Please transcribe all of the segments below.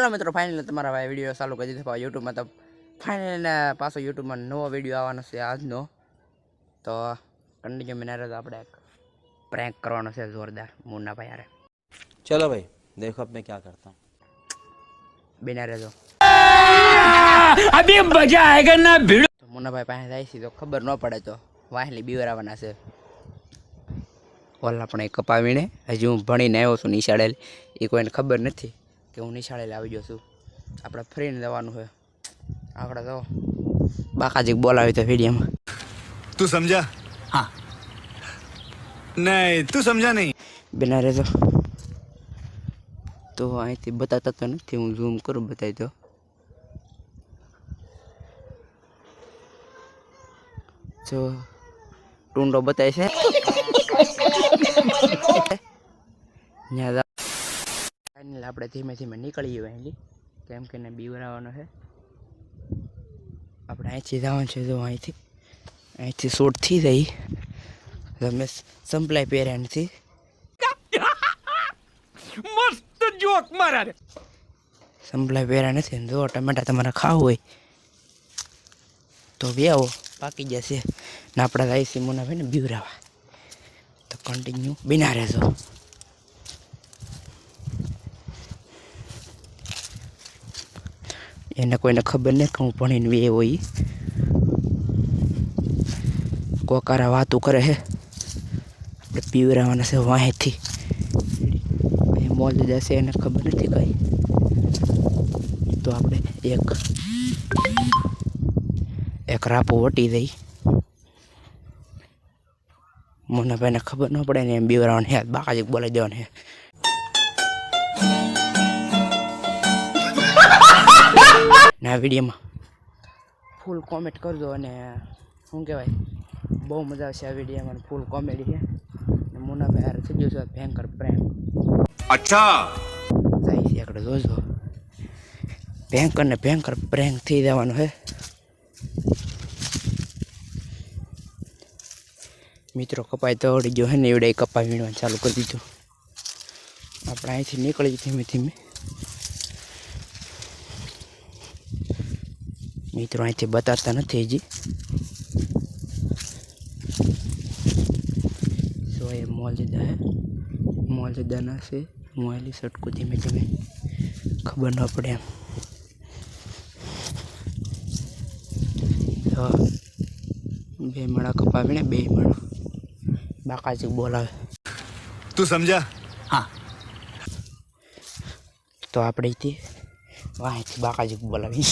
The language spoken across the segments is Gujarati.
ચાલો મિત્રો ફાઇનલી તમારા ભાઈ વીડિયો ચાલુ કરી દીધો. યુટ્યુબમાં તો ફાઇનલ પાછો યુટ્યુબમાં નવો વીડિયો આવવાનો છે આજનો. તો કન્ટિન્યુ મિનારે તો આપણે પ્રેન્ક કરવાનો છે જોરદાર મુન્ના ભાઈ યારે ચલો ભાઈ દેખો મેં ક્યાં કરતા. હું બિના રહેજો અભી મજા આયેગા ના ભીડ. મુન્નાભાઈ પાસે જાય છે તો ખબર ન પડે તો વાહલી બીવરાવાના છે. ઓલા પણ એક કપાવીને હજી હું ભણીને આવ્યો છું નિશાળેલ એ કોઈને ખબર નથી. કે હું નિશાળે લાવી ગયો છું. આપણે ફ્રીને જવાનું છે. આપણે તો બાકાજી બોલાવી તો વિડીયોમાં તું સમજા? હા. નહીં તું સમજા નહીં. બિના રહેતો તો અહીંથી બતાતા તો નથી હું ઝૂમ કરું બતાવી તો જો ટુંડો બતાય છે. એટલે આપણે ધીમે ધીમે નીકળીએ અહીંથી. કેમ કે એને બીવરાવાનો છે. આપણે અહીંથી જવાનું છે જો અહીંથી. અહીંથી શૂટ થઈ જઈ તમે સંપલાય પેરેન્ટથી મસ્ત જોક મારા રે. સંપલાય પેરા નથી જો ટમેટા તમારે ખાવું હોય તો બે આવો પાકી જશે. ને આપણા રાઈસી મોના ભાઈને બીવરાવા તો કન્ટિન્યુ બિના રહેજો. એને કોઈને ખબર નહીં કે હું ભણીને બે હોય. કોકારા વાતો કરે છે આપણે પીવરાવાના છે વાંહેથી. મોજ જશે એને ખબર નથી કઈ. તો આપણે એક એક રાપો વટી દઈ. મને ભાઈને ખબર ન પડે ને એમ બીવરાવાની હે બાકાજી બોલાવી દેવાનું ને આ વિડીયોમાં. ફૂલ કોમેન્ટ કરજો અને શું કહેવાય બહુ મજા આવશે આ વિડીયોમાં ફૂલ કોમેડી છે. ને મુનાભાઈ હારે થઈ ગયું છે ભયંકર પ્રેમ અચ્છા. જાય છે આગળ જોજો. ભયંકર ને ભયંકર પ્રેંક થઈ જવાનું છે. મિત્રો કપાઈ દોડી ગયો હે ને એવડે કપાઈ વીણવાનું ચાલુ કરી દીધું. આપણે અહીંથી નીકળી ધીમે ધીમે. મિત્રો અહીંથી બતાવતા નથી હજી. તો એ મોલ જુદા હે. મોલ જુદાના છે. મોયલી સટકું ધીમે ધીમે. ખબર ન પડે એમ. તો બે મણા કપાવીને બે મણા બાકાજી બોલાવે. તું સમજા? હા. તો આપણે અહીંથી વાંચી બાકાજી બોલાવી.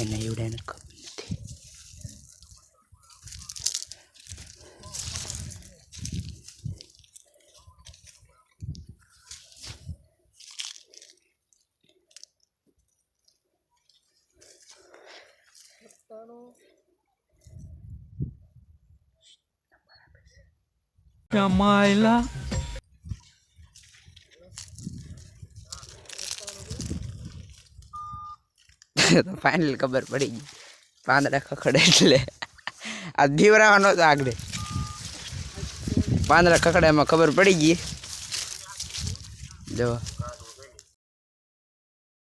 એને એવડાને ખબર નથી Chamaila તો ફાઇનલ ખબર પડી ગઈ. પાંદડા ખખડે એટલે. આ દીવરાવાનો તો આગળ. પાંદડા ખખડે એમાં ખબર પડી ગઈ. જો.